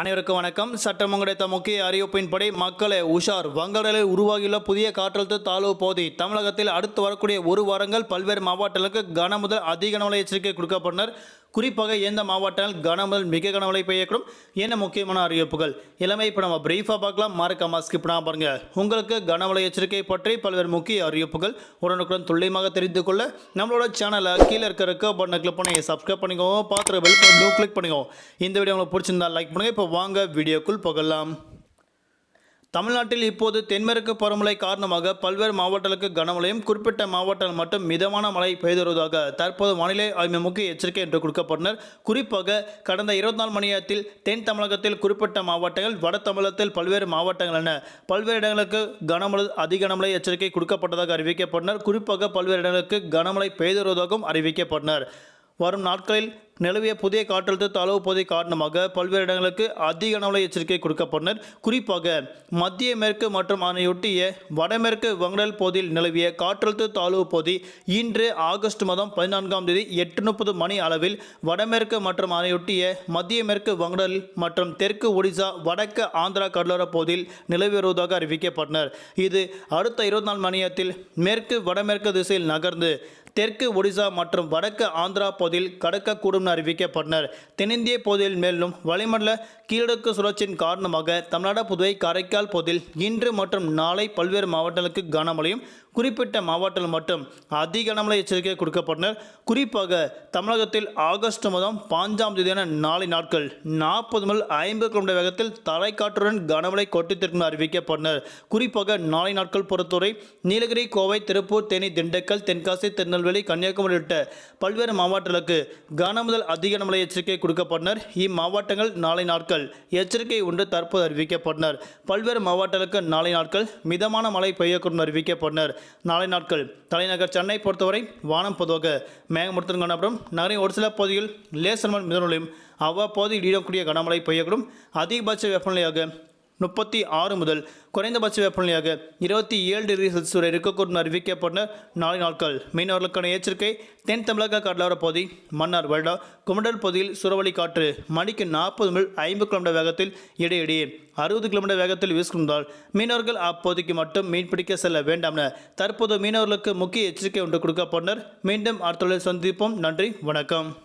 அனைவருக்கும் வணக்கம். சட்டம் கிடைத்த முக்கிய அறிவிப்பின்படி மக்களை உஷார் வங்கடலில் உருவாகியுள்ள புதிய காற்றழுத்த தாழ்வு பகுதி தமிழகத்தில் அடுத்து வரக்கூடிய ஒரு வாரங்கள் பல்வேறு மாவட்டங்களுக்கு கன முதல் அதிக கனமழை எச்சரிக்கை கொடுக்கப்பட்டனர். குறிப்பாக எந்த மாவட்டங்கள் கனமுதல் மிக கனமழை பெய்யக்கூடும் என்ன முக்கியமான அறிவிப்புகள்? எல்லாமே இப்போ நம்ம பிரீஃபாக பார்க்கலாம். மறக்காம ஸ்கிப் பண்ணாம பாருங்கள் உங்களுக்கு கனமழை எச்சரிக்கை பற்றி பல்வேறு முக்கிய அறிவிப்புகள் உடனுக்குடன் துல்லியமாக தெரிந்து கொள்ள நம்மளோட சேனலை கீழே இருக்க இருக்க பட்டனை கிளிக் பண்ணி சப்ஸ்கிரைப் பண்ணிக்கோங்க. பார்த்துற பெல் ப்ளூ கிளிக் பண்ணிக்கோங்க. இந்த வீடியோ உங்களுக்கு பிடிச்சிருந்தா லைக் பண்ணுங்கள் இப்போ வாங்க வீடியோக்குள் போகலாம். தமிழ்நாட்டில் இப்போது தென்மேற்கு பருவமழை காரணமாக பல்வேறு மாவட்டங்களுக்கு கனமழையும் குறிப்பிட்ட மாவட்டங்கள் மட்டும் மிதமான மழை பெய்து வருவதாக தற்போது வானிலை ஆய்வு முக்கிய எச்சரிக்கை என்று கொடுக்கப்பட்டனர். குறிப்பாக கடந்த இருபத்தி நாலு மணி நேரத்தில் தென் தமிழகத்தில் குறிப்பிட்ட மாவட்டங்கள் வட தமிழகத்தில் பல்வேறு மாவட்டங்கள் என பல்வேறு இடங்களுக்கு கனமழை அதிக கனமழை எச்சரிக்கை கொடுக்கப்பட்டதாக அறிவிக்கப்பட்டனர். குறிப்பாக பல்வேறு இடங்களுக்கு கனமழை பெய்து வருவதாகவும் அறிவிக்கப்பட்டனர். வரும் நாட்களில் நிலவிய புதிய காற்றழுத்த தாழ்வு காரணமாக பல்வேறு இடங்களுக்கு அதிக அளவில் எச்சரிக்கை கொடுக்கப்பட்டனர். குறிப்பாக மத்திய மேற்கு மற்றும் அதனையொட்டிய வடமேற்கு வங்கடல் பகுதியில் நிலவிய காற்றழுத்த தாழ்வு பகுதி இன்று ஆகஸ்ட் மாதம் பதினான்காம் தேதி எட்டு முப்பது மணி அளவில் வடமேற்கு மற்றும் அதனையொட்டிய மத்திய மேற்கு வங்கடல் மற்றும் தெற்கு ஒடிசா வடக்கு ஆந்திரா கடலோர பகுதியில் நிலவி வருவதாக அறிவிக்கப்பட்டனர். இது அடுத்த இருபத்தி நாலு மணி நேரத்தில் மேற்கு வடமேற்கு திசையில் நகர்ந்து தெற்கு ஒடிசா மற்றும் வடக்கு ஆந்திரா பகுதியில் கடக்கக்கூடும் என அறிவிக்கப்பட்டனர். தென்னிந்திய பகுதியில் மேலும் வளிமண்டல கீழடுக்கு சுழற்சியின் காரணமாக தமிழ்நாடு புதுவை காரைக்கால் பகுதியில் இன்று மற்றும் நாளை பல்வேறு மாவட்டங்களுக்கு கனமழையும் குறிப்பிட்ட மாவட்டங்கள் மட்டும் அதிக கனமழை எச்சரிக்கை கொடுக்கப்பட்டனர். குறிப்பாக தமிழகத்தில் ஆகஸ்ட் மாதம் பாஞ்சாம் தேதியான நாளை நாட்கள் நாற்பது முதல் ஐம்பது கிலோமீட்டர் வேகத்தில் தலைக்காற்றுடன் கனமழை கொட்டித்திருக்கும் அறிவிக்கப்பட்டனர். குறிப்பாக நாளை நாட்கள் பொறுத்தவரை நீலகிரி கோவை திருப்பூர் தேனி திண்டுக்கல் தென்காசி திருநெல்வேலி கன்னியாகுமரி உள்ளிட்ட பல்வேறு மாவட்டங்களுக்கு கன முதல் அதிக கனமழை எச்சரிக்கை கொடுக்கப்பட்டனர். இம்மாவட்டங்கள் நாளை நாட்கள் எச்சரிக்கை ஒன்று தற்போது அறிவிக்கப்பட்டனர். பல்வேறு மாவட்டங்களுக்கு நாளை நாட்கள் மிதமான மழை பெய்யக்கூடும் அறிவிக்கப்பட்டனர். நாளை நாட்கள் தலைநகர் சென்னை பொறுத்தவரை வானம் பொதுவாக மேகமூட்டத்துடன் காணப்படும். நகரின் ஒரு சில பகுதியில் லேசர்மன் மிதனொலியும் அவ்வப்போது இடியக்கூடிய கனமழை பெய்யக்கூடும். அதிகபட்ச வெப்பநிலையாக முப்பத்தி ஆறு முதல் குறைந்தபட்ச வெப்பநிலையாக இருபத்தி ஏழு டிகிரி செல்சியஸ் வரை இருக்கக்கூடும் அறிவிக்கப்பட்ட நாலு நாட்கள். மீனவர்களுக்கான எச்சரிக்கை தென் தமிழக கடலோர பகுதி மன்னார் வருடா குமண்டல் பகுதியில் சுரவழி காற்று மணிக்கு நாற்பது முதல் ஐம்பது கிலோமீட்டர் வேகத்தில் இடையிடையே அறுபது கிலோமீட்டர் வேகத்தில் வீசுகின்றால் மீனவர்கள் அப்போதைக்கு மட்டும் மீன்பிடிக்க செல்ல வேண்டாம் என தற்போது மீனவர்களுக்கு முக்கிய எச்சரிக்கை ஒன்று கொடுக்கப்பட்டனர். மீண்டும் அடுத்த சந்திப்போம். நன்றி வணக்கம்.